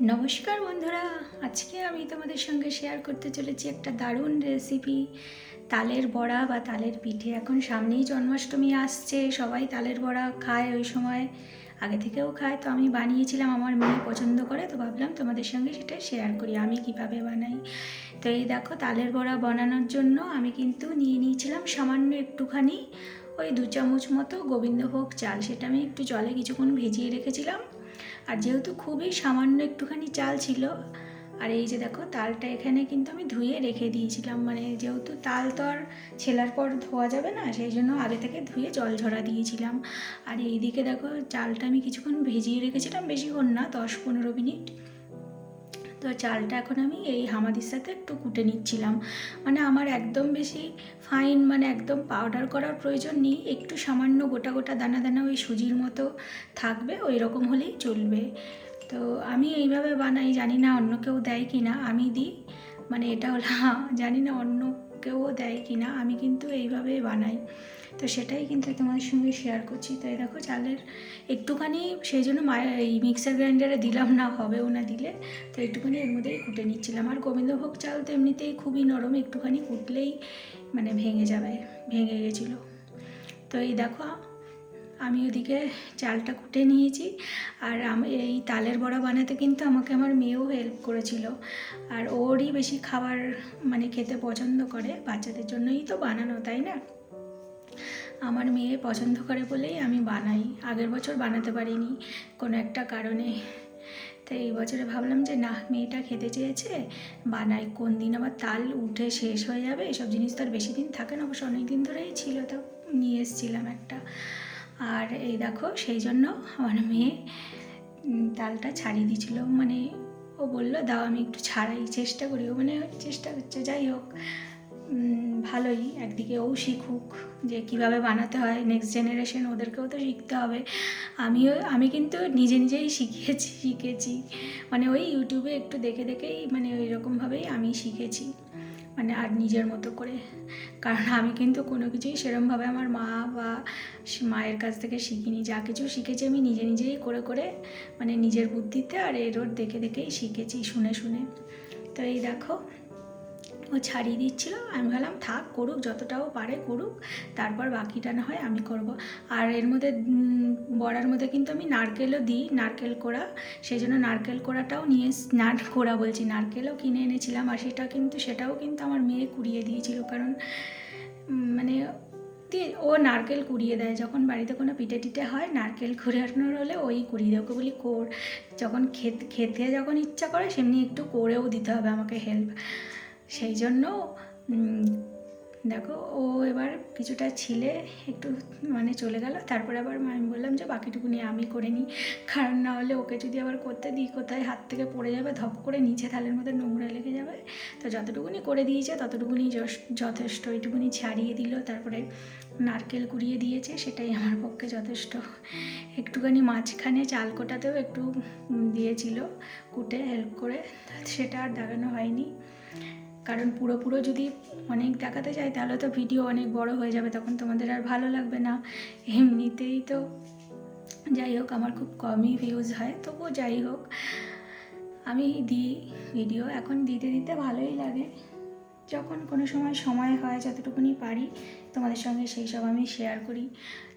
নমস্কার বন্ধুরা, আজকে আমি তোমাদের সঙ্গে শেয়ার করতে চলেছি একটা দারুণ রেসিপি তালের বড়া বা তালের পিঠে। এখন সামনেই জন্মাষ্টমী আসছে, সবাই তালের বড়া খায় ওই সময়। আগে থেকেও খায়, তো আমি বানিয়েছিলাম, আমার মেয়ে পছন্দ করে, তো ভাবলাম তোমাদের সঙ্গে সেটা শেয়ার করি, আমি কীভাবে বানাই? তো এই দেখো, তালের বড়া বানানোর জন্য আমি কিন্তু নিয়ে নিয়েছিলাম সামান্য একটুখানি ওই দু চামচ মতো গোবিন্দভোগ চাল। সেটা আমি একটু জলে কিছুক্ষণ ভিজিয়ে রেখেছিলাম। আর যেহেতু খুবই সামান্য একটুখানি চাল ছিল, আর এই যে দেখো তালটা এখানে কিন্তু আমি ধুয়ে রেখে দিয়েছিলাম। মানে যেহেতু তাল তো আর ছেলার পর ধোয়া যাবে না, সেই জন্য আগে থেকে ধুয়ে জল ঝরা দিয়েছিলাম। আর এইদিকে দেখো চালটা আমি কিছুক্ষণ ভেজিয়ে রেখেছিলাম, বেশিক্ষণ না, দশ পনেরো মিনিট। তো চালটা এখন আমি এই হামাদির সাথে একটু কুটে নিচ্ছিলাম। মানে আমার একদম বেশি ফাইন মানে একদম পাউডার করার প্রয়োজন নেই। একটু সামান্য গোটা গোটা দানা দানা ওই সুজির মতো থাকবে, ওই রকম হলেই চলবে। তো আমি এইভাবে বানাই, জানি না অন্য কেউ দেয় কি না আমি দিই। মানে এটা হলো জানি না অন্য কেউ দেয় কি না, আমি কিন্তু এইভাবে বানাই। তো সেটাই কিন্তু তোমাদের সঙ্গে শেয়ার করছি। তাই দেখো চালের একটুখানি, সেই জন্য এই মিক্সার গ্রাইন্ডারে দিলাম না, হবেও না দিলে। তো একটুখানি এর মধ্যেই কুটে নিচ্ছিলাম। আর গোবিন্দভোগ চাল তো এমনিতেই খুবই নরম, একটুখানি কুটলেই মানে ভেঙে যাবে, ভেঙে গেছিল। তো এই দেখো আমি ওদিকে চালটা কুটে নিয়েছি আর আমি, এই তালের বড়া বানাতে কিন্তু আমাকে আমার মেয়েও হেল্প করেছিল। আর ওরই বেশি খাবার মানে খেতে পছন্দ করে, বাচ্চাদের জন্যই তো বানানো, তাই না? আমার মেয়ে পছন্দ করে বলেই আমি বানাই। আগের বছর বানাতে পারিনি কোনো একটা কারণে। তো এই বছরে ভাবলাম যে না, মেয়েটা খেতে চেয়েছে, বানাই। কোন দিন আবার তাল উঠে শেষ হয়ে যাবে, এসব জিনিস তো আর বেশি দিন থাকে না, অবশ্য অনেক দিন ধরেই ছিল, তো নিয়ে এসেছিলাম একটা। আর এই দেখো, সেই জন্য আমার মেয়ে তালটা ছাড়িয়ে দিয়েছিল। মানে ও বলল, দাও, আমি একটু ছাড়াই, চেষ্টা করি। ও মানে চেষ্টা করছে, যাই হোক। ভালোই। একদিকে ও শিখুক যে কীভাবে বানাতে হয়। নেক্সট জেনারেশন ওদেরকেও তো শিখতে হবে। আমিও, আমি কিন্তু নিজে নিজেই শিখেছি শিখেছি। মানে ওই ইউটিউবে একটু দেখে দেখেই মানে ওই রকমভাবেই আমি শিখেছি। মানে আর নিজের মতো করে। কারণ আমি কিন্তু কোনো কিছুই সেরমভাবে আমার মা বা মায়ের কাছ থেকে শিখিনি। যা কিছু শিখেছি আমি নিজে নিজেই করে করে মানে নিজের বুদ্ধিতে আর এর ওর দেখে দেখেই শিখেছি, শুনে শুনে। তো এই দেখো ও ছাড়িয়ে দিচ্ছিল। আমি ভাবলাম, থাক, করুক, যতটাও পারে করুক, তারপর বাকিটা না হয় আমি করব। আর এর মধ্যে বড়ার মধ্যে কিন্তু আমি নারকেলও দিই, নারকেল কোড়া। সেই জন্য নারকেল কোড়াটাও নিয়ে নার, কোড়া বলছি, নারকেলও কিনে এনেছিলাম। আর সেটা কিন্তু, সেটাও কিন্তু আমার মেয়ে কুড়িয়ে দিয়েছিল। কারণ মানে ও নারকেল কুড়িয়ে দেয়। যখন বাড়িতে কোনো পিঠে টিঠে হয়, নারকেল কুড়ানোর হলে ওই কুড়িয়ে দেয়। ওকে বলি কোর যখন খেতে খেতে যখন ইচ্ছা করে, সেমনি একটু করেও দিতে হবে আমাকে হেল্প সেই জন্য দেখো, ও এবার কিছুটা ছিলে, একটু মানে চলে গেল। তারপরে আবার আমি বললাম যে, বাকিটুকু নিয়ে আমি করে নিই। কারণ না হলে ওকে যদি আবার করতে দিই, কোথায় হাত থেকে পড়ে যাবে, ধপ করে নিচে থালের মধ্যে নোংরা লেগে যাবে। তো যতটুকুনি করে দিয়েছে, ততটুকুনি যথেষ্ট। ওইটুকুনি ছাড়িয়ে দিল, তারপরে নারকেল কুড়িয়ে দিয়েছে, সেটাই আমার পক্ষে যথেষ্ট। একটুখানি মাঝখানে চাল কোটাতেও একটু দিয়েছিল, কুটে হেল্প করে। সেটা আর দেখানো হয়নি। কারণ পুরো পুরো যদি অনেক দেখাতে চাই, তাহলে তো ভিডিও অনেক বড় হয়ে যাবে, তখন তোমাদের আর ভালো লাগবে না। এমনিতেই তো যাই হোক, আমার খুব কমই ভিউজ হয়, তবুও যাই হোক, আমি দিই ভিডিও এখন দিতে দিতে ভালোই লাগে। যখন কোনো সময় সময় হয়, যতটুকুনি পারি, তোমাদের সঙ্গে সেই সব আমি শেয়ার করি।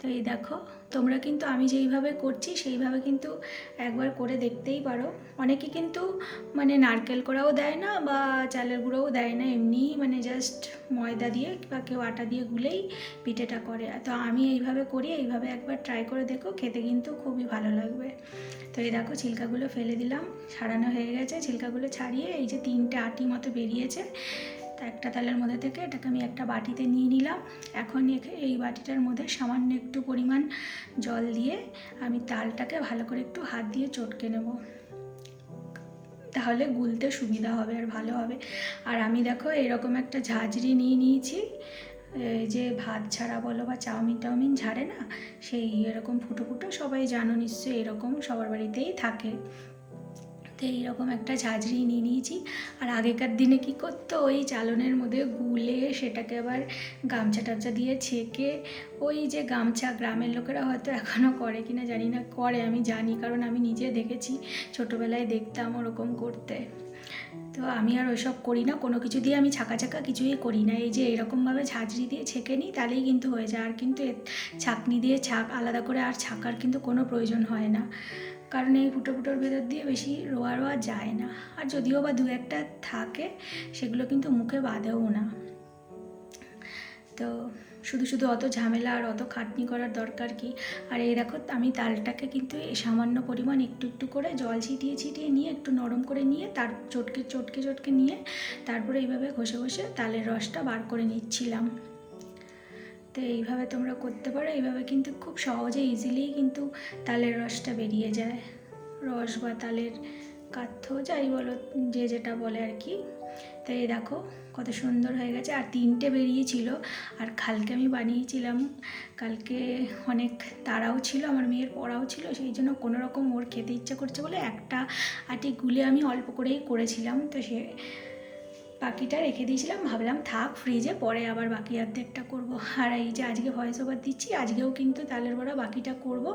তো এই দেখো তোমরা কিন্তু আমি যেইভাবে করছি, সেইভাবে কিন্তু একবার করে দেখতেই পারো। অনেকে কিন্তু মানে নারকেল করাও দেয় না বা চালের গুঁড়োও দেয় না, এমনি মানে জাস্ট ময়দা দিয়ে বা কেউ আটা দিয়ে গুলেই পিঠেটা করে। তো আমি এইভাবে করি, এইভাবে একবার ট্রাই করে দেখো, খেতে কিন্তু খুবই ভালো লাগবে। তো এই দেখো ছিলকাগুলো ফেলে দিলাম, সারানো হয়ে গেছে। ছিলকাগুলো ছাড়িয়ে এই যে তিনটে আটি মতো বেরিয়েছে। একটা তালের মধ্যে থেকে এটাকে আমি একটা বাটিতে নিয়ে নিলাম। এখন এখে- এই বাটিটার মধ্যে সামান্য একটু পরিমাণ জল দিয়ে আমি তালটাকে ভালো করে একটু হাত দিয়ে চটকে নেব। তাহলে গুলতে সুবিধা হবে আর ভালো হবে। আর আমি দেখো এরকম একটা ঝাঁঝরি নিয়ে নিয়েছি। যে ভাত ছাড়া বলো বা চাউমিন টাউমিন ঝাড়ে না? সেই এরকম ফুটো ফুটো সবাই জানো নিশ্চয়ই এরকম সবার বাড়িতেই থাকে। তো এইরকম একটা ঝাঁঝরি নিয়ে নিয়েছি। আর আগেকার দিনে কি করতো, ওই চালনের মধ্যে গুলে সেটাকে আবার গামছা টামছা দিয়ে ছেঁকে ওই যে গামছা গ্রামের লোকেরা হয়তো এখনও করে কি না জানি না, করে আমি জানি কারণ আমি নিজে দেখেছি, ছোটোবেলায় দেখতাম ওরকম করতে। তো আমি আর ওইসব করি না, কোনো কিছু দিয়ে আমি ছাকা ছাকা কিছুই করি না। এই যে এরকমভাবে ঝাঁঝরি দিয়ে ছেঁকে নিই তাহলেই কিন্তু হয়ে যায়। আর কিন্তু ছাঁকনি দিয়ে ছাক, আলাদা করে আর ছাকার কিন্তু কোনো প্রয়োজন হয় না। কারণ এই ফুটো ফুটোর ভেতর দিয়ে বেশি রোয়া রোয়া যায় না। আর যদিও বা দু একটা থাকে, সেগুলো কিন্তু মুখে বাঁধেও না। তো শুধু শুধু অত ঝামেলা আর অত খাটনি করার দরকার কি? আর এই দেখো, আমি তালটাকে কিন্তু সামান্য পরিমাণ একটু একটু করে জল ছিটিয়ে ছিটিয়ে নিয়ে একটু নরম করে নিয়ে তার চটকে চটকে চটকে নিয়ে তারপরে এইভাবে ঘষে ঘষে তালের রসটা বার করে নিচ্ছিলাম। তো এইভাবে তোমরা করতে পারো, এইভাবে কিন্তু খুব সহজে ইজিলি কিন্তু তালের রসটা বেরিয়ে যায়। রস বা তালের কাথ্য যাই বলো, যে যেটা বলে আর কি। তো এই দেখো, কত সুন্দর হয়ে গেছে। আর তিনটে বেরিয়েছিল, আর কালকে আমি বানিয়েছিলাম। কালকে অনেক তাড়াও ছিল, আমার মেয়ের পড়াও ছিল, সেই জন্য কোনো রকম ওর খেতে ইচ্ছা করছে বলে একটা আটি গুলে আমি অল্প করেই করেছিলাম। তো সে বাকিটা রেখে দিয়েছিলাম। ভাবলাম থাক ফ্রিজে পরে আবার বাকি অর্ধেকটা করব। আর এই যে আজকে ভয়েস ওভার দিচ্ছি, আজকেও কিন্তু তালের বড়া বাকিটা করব।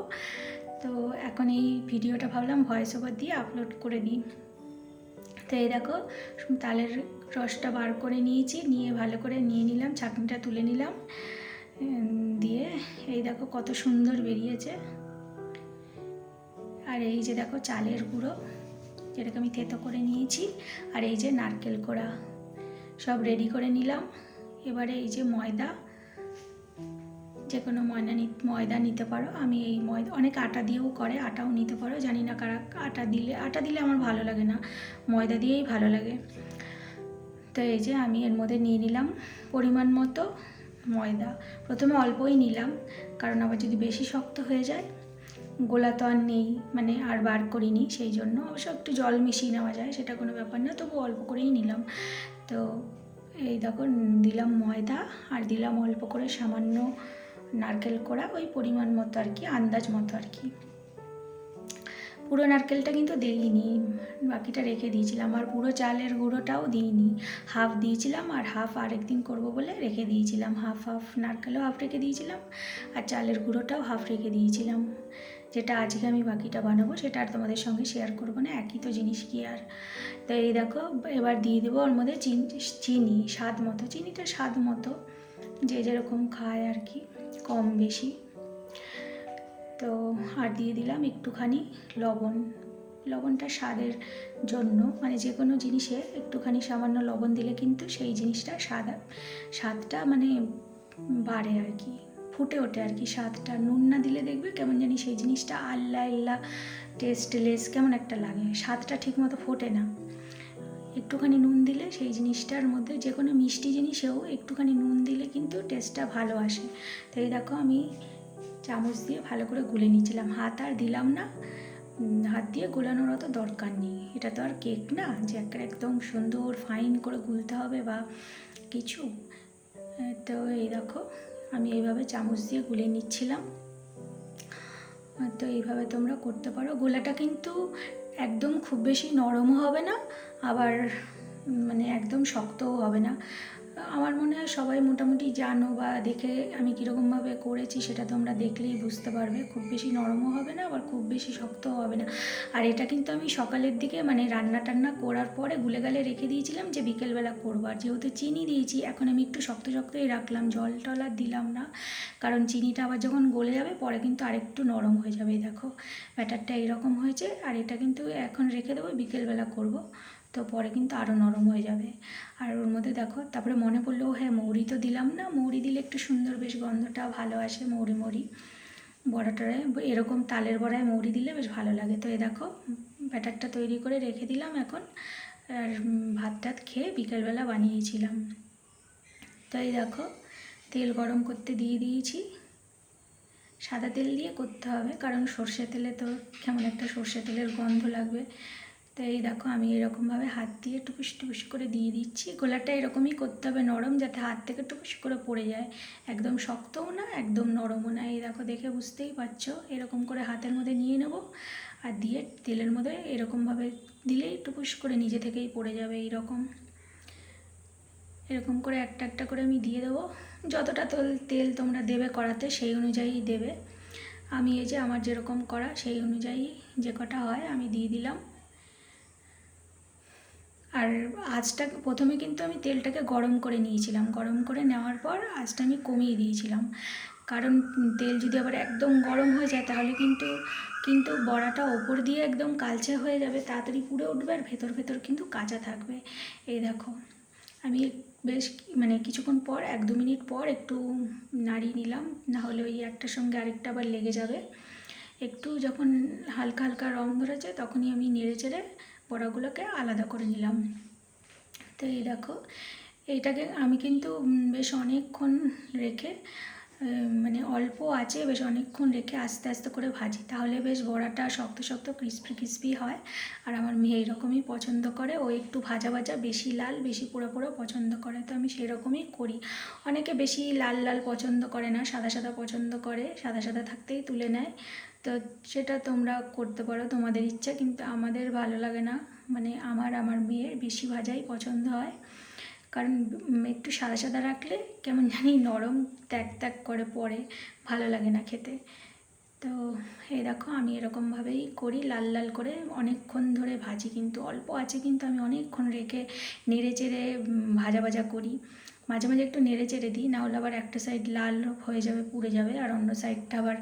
তো এখন এই ভিডিওটা ভাবলাম ভয়েস ওভার দিয়ে আপলোড করে দিই তো এই দেখো, তালের রসটা বার করে নিয়েছি, নিয়ে ভালো করে নিয়ে নিলাম, চাটনিটা তুলে নিলাম। দিয়ে এই দেখো কত সুন্দর বেরিয়েছে। আর এই যে দেখো চালের গুঁড়ো, যেটাকে আমি থেতো করে নিয়েছি। আর এই যে নারকেল কোড়া। সব রেডি করে নিলাম। এবারে এই যে ময়দা, যে কোনো ময়দা ময়দা নিতে পারো। আমি এই ময়দা অনেক আটা দিয়েও করে, আটাও নিতে পারো। জানি না কারা আটা দিলে আটা দিলে আমার ভালো লাগে না। ময়দা দিয়েই ভালো লাগে। তো এই যে আমি এর মধ্যে নিয়ে নিলাম পরিমাণ মতো ময়দা। প্রথমে অল্পই নিলাম, কারণ আবার যদি বেশি শক্ত হয়ে যায়, গোলা তো আর নেই মানে আর বার করিনি, সেই জন্য। অবশ্য একটু জল মিশিয়ে নেওয়া যায়, সেটা কোনো ব্যাপার না, তবু অল্প করেই নিলাম। তো এই দেখো, দিলাম ময়দা আর দিলাম অল্প করে সামান্য নারকেল কোড়া, ওই পরিমাণ মতো আর কি, আন্দাজ মতো আর কি। পুরো নারকেলটা কিন্তু দিইনি, বাকিটা রেখে দিয়েছিলাম আর পুরো চালের গুঁড়োটাও দিইনি। হাফ দিয়েছিলাম আর হাফ আরেক দিন করব বলে রেখে দিয়েছিলাম। হাফ হাফ নারকেলও হাফ রেখে দিয়েছিলাম আর চালের গুঁড়োটাও হাফ রেখে দিয়েছিলাম। যেটা আজকে আমি বাকিটা বানাবো, সেটা আর তোমাদের সঙ্গে শেয়ার করব না, একই তো জিনিস কি আর। তো এই দেখো, এবার দিয়ে দেবো ওর মধ্যে চিনি চিনি, স্বাদ মতো, চিনিটা স্বাদ মতো, যে যেরকম খায় আর কি, কম বেশি। তো আর দিয়ে দিলাম একটুখানি লবণ। লবণটা স্বাদের জন্য মানে যে কোনো জিনিসে একটুখানি সামান্য লবণ দিলে কিন্তু সেই জিনিসটা স্বাদ স্বাদটা মানে বাড়ে আর কি। ফুটে ওঠে আর কি, স্বাদটা। নুন না দিলে দেখবে কেমন জানি সেই জিনিসটা আল্লা আল্লা টেস্টলেস কেমন একটা লাগে। স্বাদটা ঠিকমতো ফোটে না। একটুখানি নুন দিলে সেই জিনিসটার মধ্যে যে কোনো মিষ্টি জিনিসেও একটুখানি নুন দিলে কিন্তু টেস্টটা ভালো আসে। তো এই দেখো আমি চামচ দিয়ে ভালো করে গুলে নিচ্ছিলাম হাত আর দিলাম না। হাত দিয়ে গোলানোর অত দরকার নেই। এটা তো আর কেক না, যে একটা একদম সুন্দর ফাইন করে গুলতে হবে বা কিছু। তো এই দেখো আমি এইভাবে চামচ দিয়ে গুলে নিচ্ছিলাম। তো এইভাবে তোমরা করতে পারো। গোলাটা কিন্তু একদম খুব বেশি নরমও হবে না, আবার মানে একদম শক্তও হবে না। আমার মনে হয় সবাই মোটামুটি জানো বা দেখে আমি কীরকমভাবে করেছি সেটা তোমরা দেখলেই বুঝতে পারবে। খুব বেশি নরমও হবে না, আবার খুব বেশি শক্তও হবে না। আর এটা কিন্তু আমি সকালের দিকে মানে রান্না টান্না করার পরে গুলে গালে রেখে দিয়েছিলাম যে বিকেলবেলা করব। আর যেহেতু চিনি দিয়েছি, এখন আমি একটু শক্ত শক্তই রাখলাম, জল টল আর দিলাম না। কারণ চিনিটা আবার যখন গলে যাবে, পরে কিন্তু আরেকটু নরম হয়ে যাবে, দেখো। ব্যাটারটা এইরকম হয়েছে, আর এটা কিন্তু এখন রেখে দেবো, বিকেলবেলা করব। তো পরে কিন্তু আরও নরম হয়ে যাবে। আর ওর মধ্যে দেখো, তারপরে মনে পড়ল হ্যাঁ মৌরি তো দিলাম না। মৌরি দিলে একটু সুন্দর, বেশ গন্ধটা ভালো আসে মৌরি মৌরি। বড়াটারে, এরকম তালের বড়ায় মৌরি দিলে বেশ ভালো লাগে। তো এ দেখো, ব্যাটারটা তৈরি করে রেখে দিলাম এখন। আর ভাত টাত খেয়ে বিকেলবেলা বানিয়েছিলাম। তো এই দেখো, তেল গরম করতে দিয়ে দিয়েছি। সাদা তেল দিয়ে করতে হবে, কারণ সর্ষে তেলে তো কেমন একটা সর্ষে তেলের গন্ধ লাগবে। তো এই দেখো আমি এরকমভাবে হাত দিয়ে টুপুস টুপুস করে দিয়ে দিচ্ছি। গোলাটা এরকমই করতে হবে নরম যাতে হাত থেকে টুপুস করে পড়ে যায়। একদম শক্তও না, একদম নরমও না। এই দেখো দেখে বুঝতেই পারছ, এরকম করে হাতের মধ্যে নিয়ে নেব আর দিয়ে তেলের মধ্যে এরকমভাবে দিলেই টুপুস করে নিজে থেকেই পড়ে যাবে এইরকম। এরকম করে একটা একটা করে আমি দিয়ে দেবো। যতটা তেল তেল তোমরা দেবে করাতে সেই অনুযায়ী দেবে। আমি এই যে আমার যেরকম করা সেই অনুযায়ী যে কটা হয় আমি দিয়ে দিলাম। আর আঁচটা প্রথমে কিন্তু আমি তেলটাকে গরম করে নিয়েছিলাম। গরম করে নেওয়ার পর আঁচটা আমি কমিয়ে দিয়েছিলাম। কারণ তেল যদি আবার একদম গরম হয়ে যায়, তাহলে কিন্তু কিন্তু বড়াটা ওপর দিয়ে একদম কালচে হয়ে যাবে, তাড়াতাড়ি পুড়ে উঠবে আর ভেতর ভেতর কিন্তু কাঁচা থাকবে। এই দেখো, আমি বেশ মানে কিছুক্ষণ পর, এক দু মিনিট পর একটু নাড়িয়ে নিলাম, না হলে ওই একটার সঙ্গে আরেকটা আবার লেগে যাবে। একটু যখন হালকা হালকা রং ধরেছে, তখনই আমি নেড়ে চেড়ে বড়াগুলোকে আলাদা করে নিলাম। তো এই দেখো এইটাকে আমি কিন্তু বেশ অনেকক্ষণ রেখে মানে অল্প আছে, বেশ অনেকক্ষণ রেখে আস্তে আস্তে করে ভাজি। তাহলে বেশ বড়াটা শক্ত শক্ত ক্রিস্পি ক্রিস্পি হয়। আর আমার মেয়ে এরকমই পছন্দ করে। ও একটু ভাজা ভাজা, বেশি লাল, বেশি পোড়া পোড়া পছন্দ করে। তো আমি সেরকমই করি। অনেকে বেশি লাল লাল পছন্দ করে না, সাদা সাদা পছন্দ করে, সাদা সাদা থাকতেই তুলে নেয়। তো সেটা তোমরা করতে পারো, তোমাদের ইচ্ছা। কিন্তু আমাদের ভালো লাগে না। মানে আমার আমার মেয়ের বেশি ভাজাই পছন্দ হয়। কারণ একটু সাদা সাদা রাখলে কেমন জানি নরম ত্যাগ ত্যাগ করে পরে ভালো লাগে না খেতে। তো এই দেখো, আমি এরকমভাবেই করি, লাল লাল করে। অনেকক্ষণ ধরে ভাজি কিন্তু, অল্প আছে কিন্তু আমি অনেকক্ষণ রেখে নেড়ে চেড়ে ভাজা ভাজা করি। মাঝে মাঝে একটু নেড়ে চেড়ে দিই, না হলে আবার একটা সাইড লাল হয়ে যাবে, পুড়ে যাবে, আর অন্য সাইডটা আবার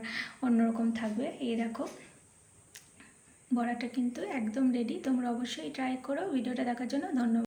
অন্যরকম থাকবে। এই দেখো, বড়াটা কিন্তু একদম রেডি তোমরা অবশ্যই ট্রাই করো। ভিডিওটা দেখার জন্য ধন্যবাদ।